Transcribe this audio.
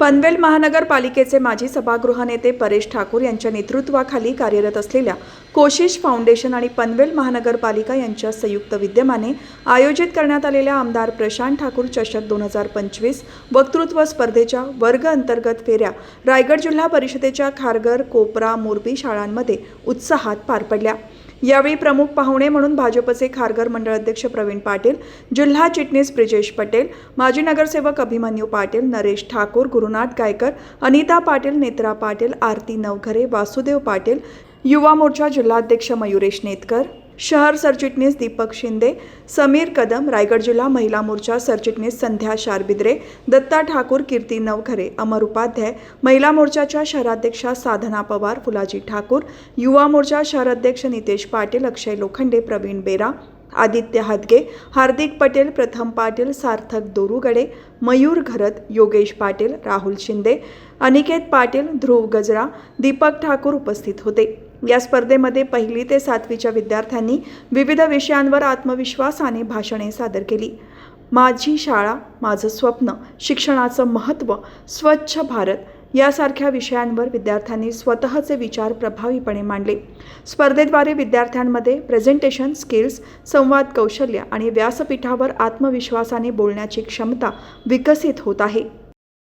पनवेल महानगरपालिकेचे माजी सभागृह नेते परेश ठाकूर यांच्या नेतृत्वाखाली कार्यरत असलेल्या कोशिश फाउंडेशन आणि पनवेल महानगरपालिका यांच्या संयुक्त विद्यमाने आयोजित करण्यात आलेल्या आमदार प्रशांत ठाकूर चषक दोन हजार पंचवीस वक्तृत्व स्पर्धेच्या वर्ग अंतर्गत फेऱ्या रायगड जिल्हा परिषदेच्या खारघर कोपरा मोरबी शाळांमध्ये उत्साहात पार पडल्या. यावेळी प्रमुख पाहुणे म्हणून भाजपचे खारघर मंडळ अध्यक्ष प्रवीण पाटील जिल्हा चिटणीस ब्रिजेश पटेल माजी नगरसेवक अभिमन्यू पाटील नरेश ठाकूर गुरुनाथ गायकर अनिता पाटील नेत्रा पाटील आरती नवघरे वासुदेव पाटील युवा मोर्चा जिल्हाध्यक्ष मयुरेश नेतकर शहर सरचिटणीस दीपक शिंदे समीर कदम रायगड जिल्हा महिला मोर्चा सरचिटणीस संध्या शारबिद्रे दत्ता ठाकूर कीर्ती नवखरे अमर उपाध्याय महिला मोर्चाच्या शहराध्यक्षा साधना पवार फुलाजी ठाकूर युवा मोर्चा शहराध्यक्ष नितेश पाटील अक्षय लोखंडे प्रवीण बेरा आदित्य हादगे हार्दिक पटेल प्रथम पाटील सार्थक दोरुगडे मयूर घरत योगेश पाटील राहुल शिंदे अनिकेत पाटील ध्रुव गजरा दीपक ठाकूर उपस्थित होते. या स्पर्धेमध्ये पहिली ते सातवीच्या विद्यार्थ्यांनी विविध विषयांवर आत्मविश्वासाने भाषणे सादर केली. माझी शाळा माझं स्वप्न शिक्षणाचं महत्त्व स्वच्छ भारत यासारख्या विषयांवर विद्यार्थ्यांनी स्वतःचे विचार प्रभावीपणे मांडले. स्पर्धेद्वारे विद्यार्थ्यांमध्ये प्रेझेंटेशन स्किल्स संवाद कौशल्य आणि व्यासपीठावर आत्मविश्वासाने बोलण्याची क्षमता विकसित होत आहे.